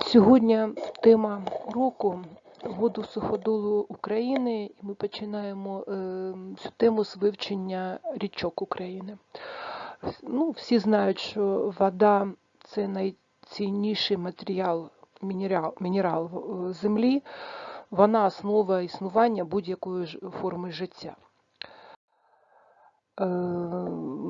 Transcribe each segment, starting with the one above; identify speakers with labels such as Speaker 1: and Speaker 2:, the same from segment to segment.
Speaker 1: Сьогодні тема уроку воду суходолу України, і ми починаємо е, цю тему з вивчення річок України. Ну, всі знають, що вода це найцінніший матеріал, мінерал, мінерал землі, вона основа існування будь-якої форми життя. Е,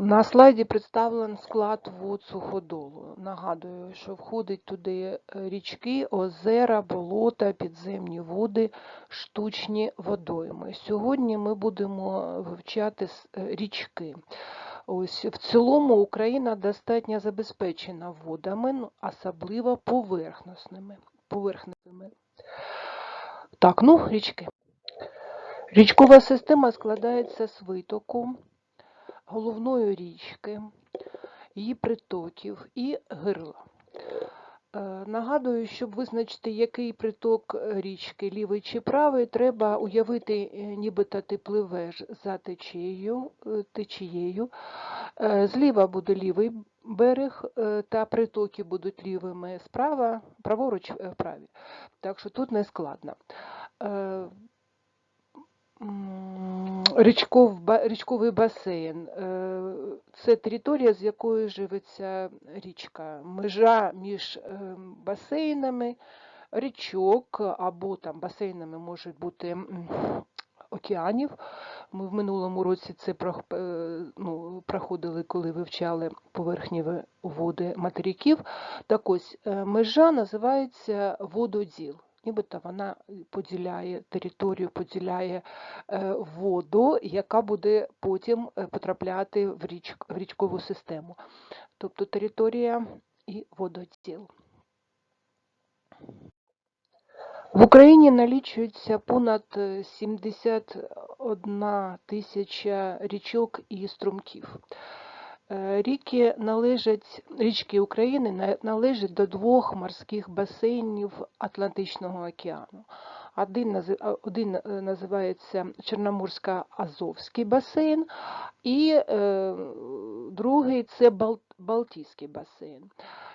Speaker 1: На слайді представлений склад вод суходолу. Нагадую, що входить туди е, річки, озера, болота, підземні води, штучні водойми. Сьогодні ми будемо вивчати е, річки. Ось в цілому Україна достатньо забезпечена водами, ну, особливо поверхносними. поверхневими. Так, ну, річки. Річкова система складається з витоку, головної річки, її притоків і гирла. Е, Нагадую, щоб визначити, який приток річки, лівий чи правий, треба уявити, е, нібито ти пливеш за течією, е, течією. Зліва буде лівий берег, та притоки будуть лівими справа, праворуч праві. Так що тут не складно. Річков, річковий басейн е, це територія, з якою живиться річка. Межа між е, басейнами річок або там басейнами можуть бути океанів. Ми в минулому році це е, ну, проходили, коли вивчали поверхневі води материків. Так ось е, межа називається вододіл. Нібито вона поділяє територію, поділяє е, воду, яка буде потім е, потрапляти в, річ, в річкову систему. Тобто територія і вододіл. В Україні налічується понад е, 71 тисяча річок і струмків. Е, Ріки належать, річки України належать до двох морських басейнів Атлантичного океану. Один, один е, називається Чорноморсько-Азовський басейн, і е, другий це Бал- Балтійський басейн.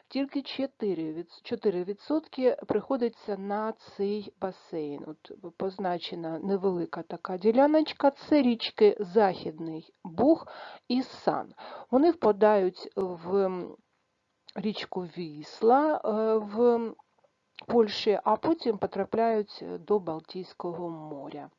Speaker 1: Тільки 4%, від- 4% приходиться на цей басейн. От позначена невелика така діляночка. Це річки Західний Буг і Сан. Вони впадають в річку Вісла е, в Польщі, а потім потрапляють до Балтійського моря.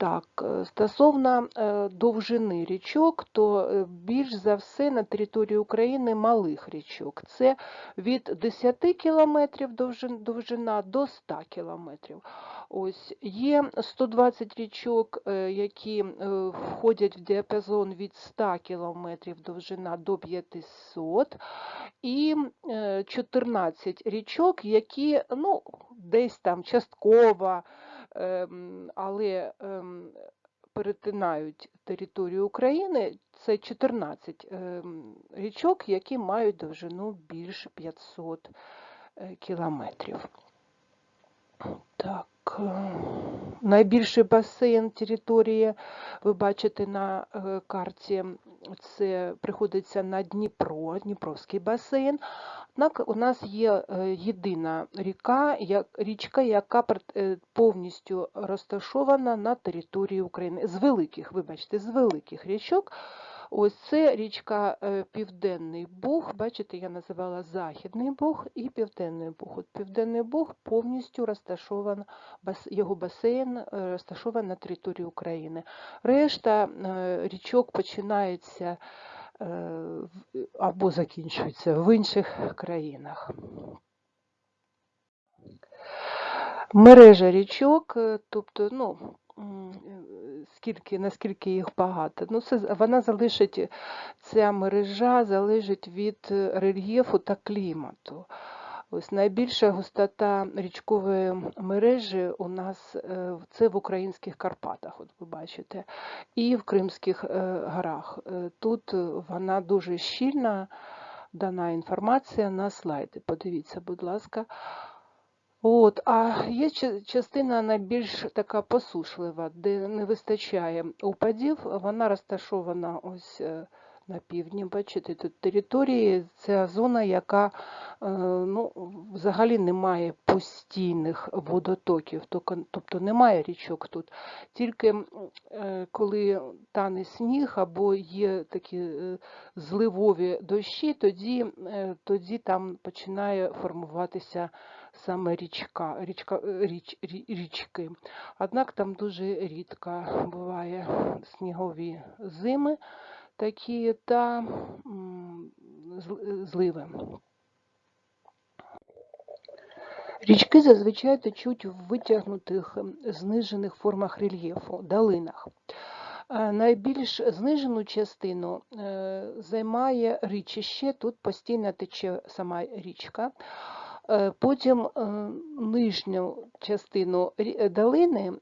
Speaker 1: Так, е, стосовно е, довжини річок, то е, більш за все на території України малих річок. Це від 10 кілометрів довжина до 100 кілометрів. Ось є 120 річок, які входять в діапазон від 100 кілометрів довжина до 500, і е, 14 річок, які ну, десь там частково але ем, перетинають територію України. Це 14 ем, річок, які мають довжину більше 500 е, кілометрів. Так, е, найбільший басейн території ви бачите на е, карті. Це приходиться на Дніпро, Дніпровський басейн. Однак у нас є е, єдина ріка, річка, яка повністю розташована на території України. З великих, вибачте, з великих річок. Ось це річка е, Південний Буг. Бачите, я називала Західний Буг і Південний Буг. От Південний Буг повністю розташований, бас- його басейн е, розташований на території України. Решта е, річок починається або закінчується в інших країнах. Мережа річок, тобто, ну, скільки, наскільки їх багато. Ну, це, вона залишить, ця мережа залежить від е, рельєфу та клімату. Ось найбільша густота річкової мережі у нас е, це в українських Карпатах, от ви бачите, і в Кримських е, горах. Е, Тут е, вона дуже щільна, дана інформація на слайді. Подивіться, будь ласка. От, а є ча- частина найбільш така посушлива, де не вистачає опадів. Вона розташована ось е, на півдні. Бачите, тут території, це зона, яка Е, Ну, взагалі немає постійних водотоків, тобто немає річок тут. Тільки е, коли тане сніг або є такі зливові дощі, тоді, тоді там починає формуватися саме річка, річка, е, річ, річки. Однак там дуже рідко буває снігові зими такі та зливи. Річки зазвичай течуть в витягнутих знижених формах рельєфу, долинах. Е, Найбільш знижену частину е, займає річище, тут постійно тече сама річка. Е, Потім е, нижню частину е, долини,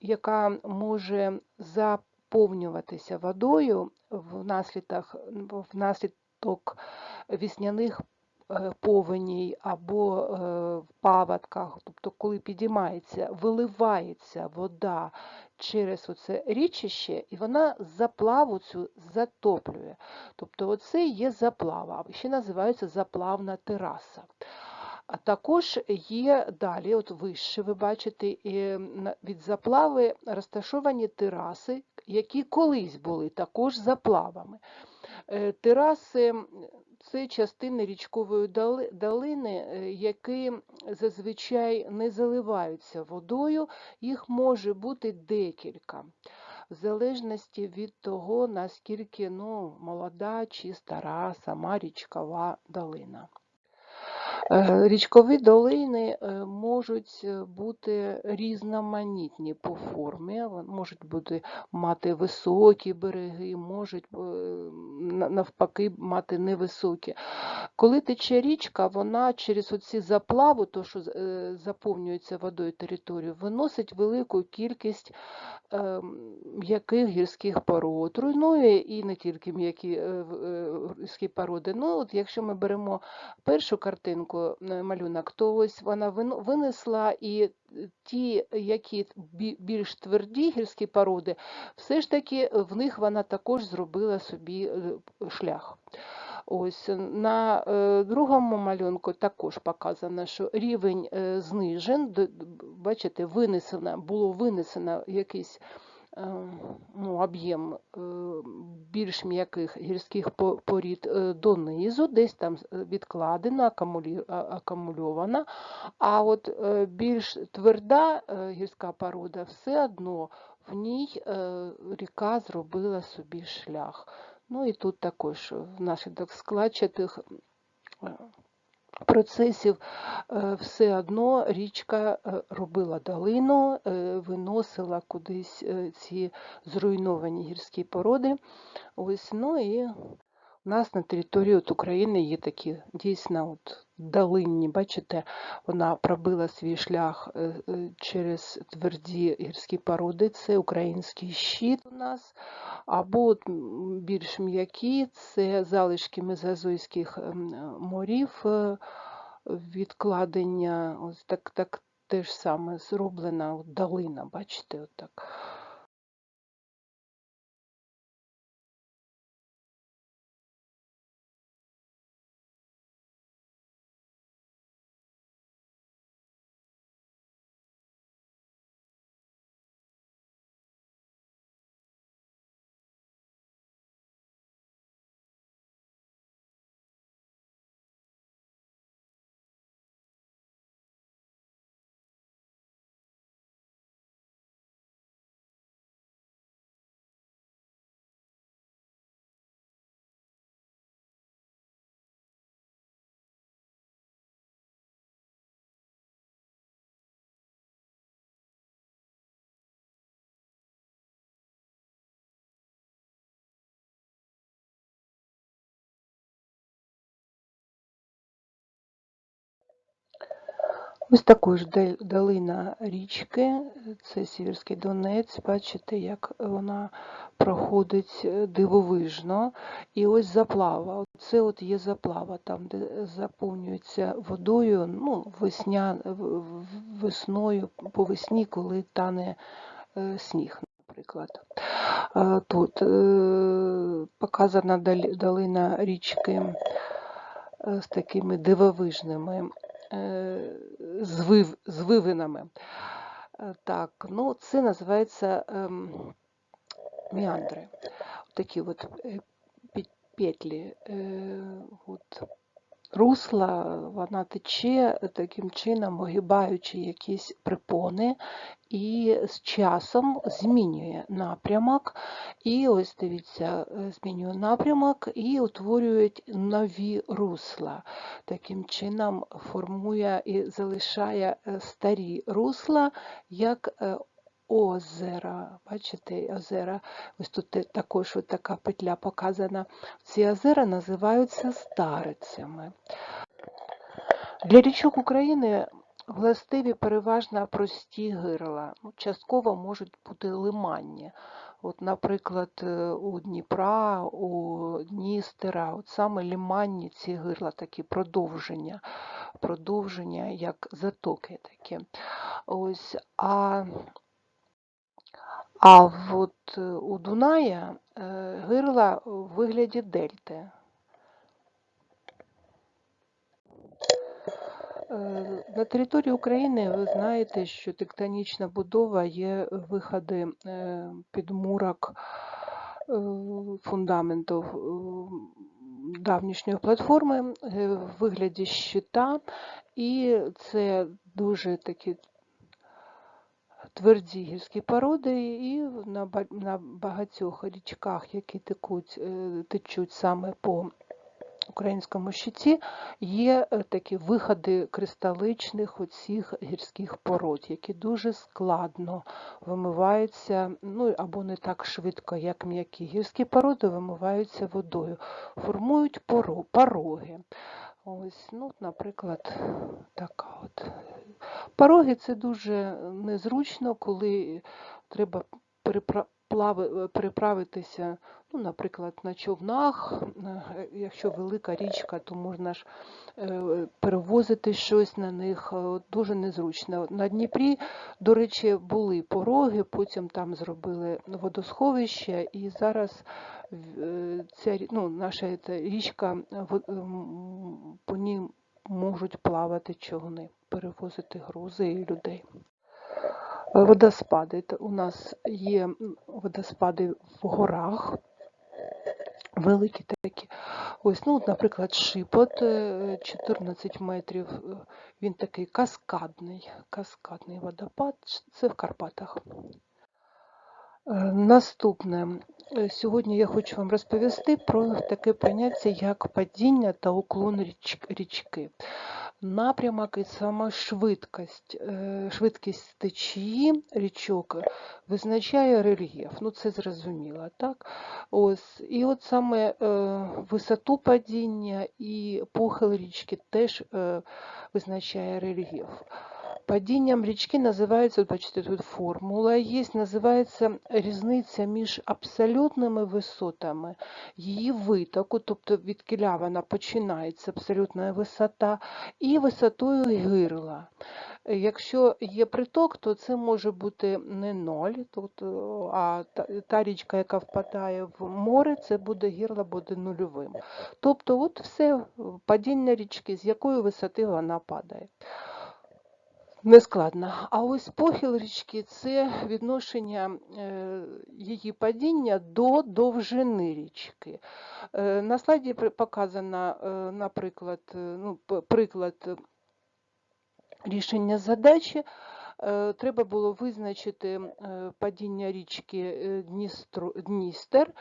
Speaker 1: яка може заповнюватися водою внаслідок, внаслідок вісняних повеней або в паводках, тобто коли підіймається, виливається вода через оце річище, і вона заплаву цю затоплює. Тобто оце є заплава, ще називається заплавна тераса. А також є далі, от вище, ви бачите, від заплави розташовані тераси, які колись були також заплавами. Е, Тераси це частини річкової долини, е, які зазвичай не заливаються водою, їх може бути декілька, в залежності від того, наскільки ну, молода чи стара сама річкова долина. Е, Річкові долини е, можуть е, бути різноманітні по формі, можуть бути мати високі береги, можуть навпаки мати невисокі. Коли тече річка, вона через оці заплаву, то що заповнюється водою територію, виносить велику кількість м'яких гірських пород, руйнує і не тільки м'які гірські породи. Ну, от якщо ми беремо першу картинку, е, малюнок, то ось вона винесла і е, ті, які більш тверді гірські породи, все ж таки е, в них вона також зробила собі е, шлях. Ось на е, другому малюнку також показано, що рівень е, знижен, бачите, винесено, було винесено якийсь е, ну, об'єм е, більш м'яких гірських порід е, донизу, десь там е, відкладена, акумульована, а от більш тверда гірська порода все одно в ній ріка зробила собі шлях. Ну і тут також внаслідок складчатих процесів е, все одно річка е, робила долину, е, виносила кудись ці зруйновані гірські породи. Ось, ну і у нас на території от України є такі дійсно от долинні, бачите, вона пробила свій шлях е, е, через тверді гірські породи. Це український щит у нас, або от, більш м'які, це залишки мезозойських ем, морів, е, відкладення, ось так, так теж саме зроблена от долина, бачите, отак. Ось також долина річки, це Сіверський Донець. Бачите, як вона проходить е, дивовижно. І ось заплава. Це от є заплава, там, де заповнюється водою, ну, весня, весною, по весні, коли тане е, сніг, наприклад. Тут е, показана долина річки з такими дивовижними е, звив, звивинами. Е, Так, ну це називається ем, міандри. Такі от е, петлі. Е, От русла, вона тече таким чином, огибаючи якісь припони, і з часом змінює напрямок. І ось дивіться, е, змінює напрямок і утворюють нові русла. Таким чином формує і залишає е, старі русла як е, озера. Бачите, озера, ось тут також така петля показана. Ці озера називаються старицями. Для річок України властиві переважно прості гирла. Ну, Частково можуть бути лиманні. От, наприклад, е, у Дніпра, у Дністера, от саме лиманні ці гирла такі продовження, продовження як затоки такі. Ось, а, а от е, у Дуная е, гирла у вигляді дельти. Е, На території України ви знаєте, що тектонічна будова є виходи підмурок фундаменту е, давнішньої платформи в вигляді щита, і це дуже такі тверді гірські породи, і на багатьох річках, які текуть, е, течуть саме по українському щиті є е, такі виходи кристаличних оцих гірських пород, які дуже складно вимиваються, ну або не так швидко, як м'які. Гірські породи вимиваються водою, формують пороги. Ось, ну, наприклад, така от. Пороги це дуже незручно, коли треба приправитися. Ну, наприклад, на човнах. е, Якщо велика річка, то можна ж е, перевозити щось на них. е, Дуже незручно. На Дніпрі, до речі, були пороги, потім там зробили водосховище, і зараз ця ну, наша ця річка, по ній можуть плавати човни, перевозити грузи і людей. Водоспади. У нас є водоспади в горах, великі такі. Ось, ну, наприклад, Шипот е, 14 метрів. е, Він такий каскадний, каскадний водопад. Це в Карпатах. Е, Наступне. Е, Сьогодні я хочу вам розповісти про таке поняття, як падіння та уклон річ- річки. Напрямок і сама швидкість, е, швидкість течії річок визначає рельєф. Ну, це зрозуміло, так? Ось. І от саме е, висоту падіння і похил річки теж е, визначає рельєф. Падінням річки називається, бачите, тут формула є, називається різниця між абсолютними висотами, її витоку, тобто від кіля вона починається абсолютна висота, і висотою гирла. Якщо є приток, то це може бути не ноль, е, а та, річка, яка впадає в море, це буде гірла, буде нульовим. Тобто, от все падіння річки, з якої висоти вона падає. Нескладно. А ось похил річки це відношення е, її падіння до довжини річки. Е, на слайді показано, е, наприклад, ну, приклад рішення задачі. Треба було визначити падіння річки Дністер.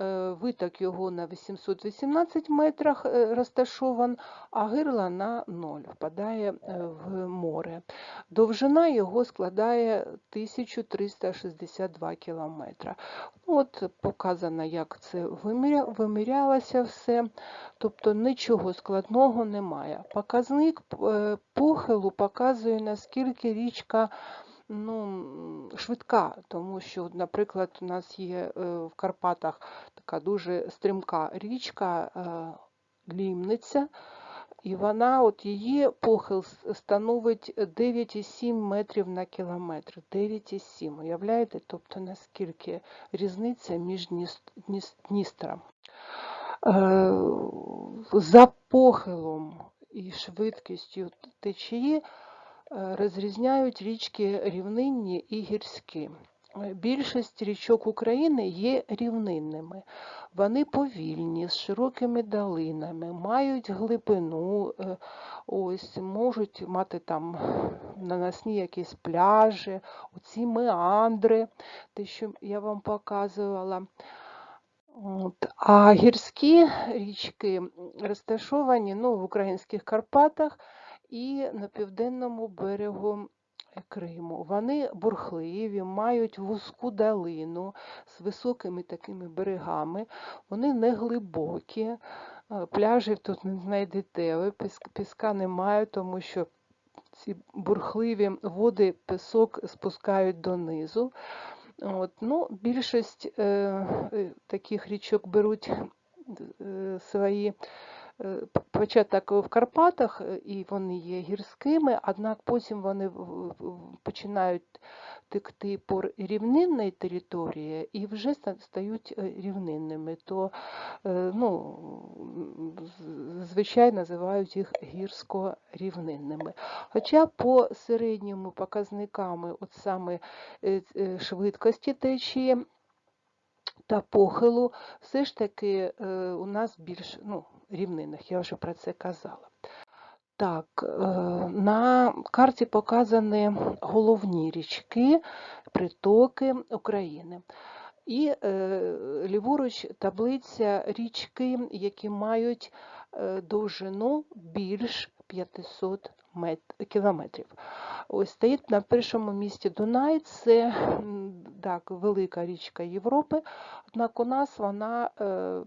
Speaker 1: Е, Виток його на 818 метрах е, розташован, а гирла на 0 впадає е, в море. Довжина його складає 1362 кілометра. От показано, як це вимірялося все. Тобто нічого складного немає. Показник похилу показує, наскільки річка ну, швидка, тому що, наприклад, у нас є е, в Карпатах така дуже стрімка річка е, Лімниця, і вона, от її похил становить 9,7 метрів на кілометр. 9,7, уявляєте? Тобто наскільки різниця між Дніс- Дніс- Дністром. Е, За похилом і швидкістю течії розрізняють річки рівнинні і гірські. Е, Більшість річок України є рівнинними. Вони повільні, з широкими долинами, мають глибину, е, ось, можуть мати там наносні якісь пляжі, оці меандри, те, що я вам показувала. От. А гірські річки розташовані ну, в українських Карпатах і на південному берегу Криму. Вони бурхливі, мають вузьку долину з високими такими берегами, вони не глибокі, е, пляжів тут не знайдете, ви піска немає, тому що ці бурхливі води пісок спускають донизу. От, ну, більшість е, е, таких річок беруть е, свої е, початок в Карпатах, е, і вони є гірськими, однак потім вони починають текти по рівнинній території і вже стають е, рівнинними. То е, ну, м, з- зазвичай називають їх гірсько-рівнинними. Хоча по середньому показниками, от саме е, е, швидкості течії та похилу, все ж таки е, у нас більш ну, рівнинних, я вже про це казала. Так, е, на карті показані головні річки, притоки України. І е, ліворуч таблиця річки, які мають е, довжину більш 500 мет... кілометрів. Ось стоїть на першому місці Дунай, це так, велика річка Європи, однак у нас вона е,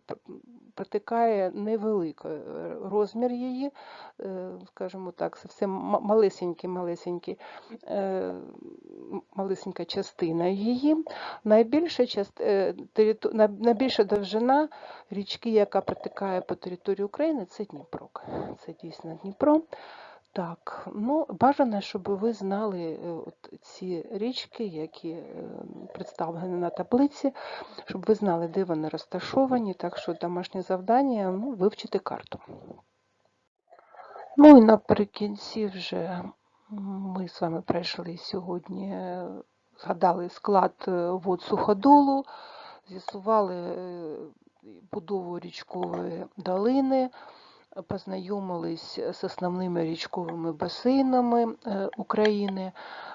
Speaker 1: протикає невеликий е, розмір її, е, скажімо так, зовсім ма- малесенький-малесенький, е, малесенька частина її. Найбільша, част... найбільша довжина річки, яка протикає по території України, це Дніпро. Це дійсно Дніпро. Так, ну бажано, щоб ви знали е, от ці річки, які е, представлені на таблиці, щоб ви знали, де вони розташовані. Так що домашнє завдання ну, вивчити карту. Ну і наприкінці вже ми з вами пройшли сьогодні, е, згадали склад е, вод суходолу, з'ясували будову річкової долини, познайомились з основними річковими басейнами е, України.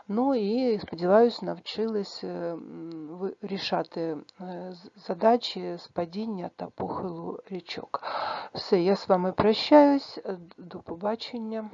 Speaker 1: Ну і сподіваюся, навчились е, рішати е, задачі з падіння та похилу річок. Все, я з вами прощаюсь. До побачення.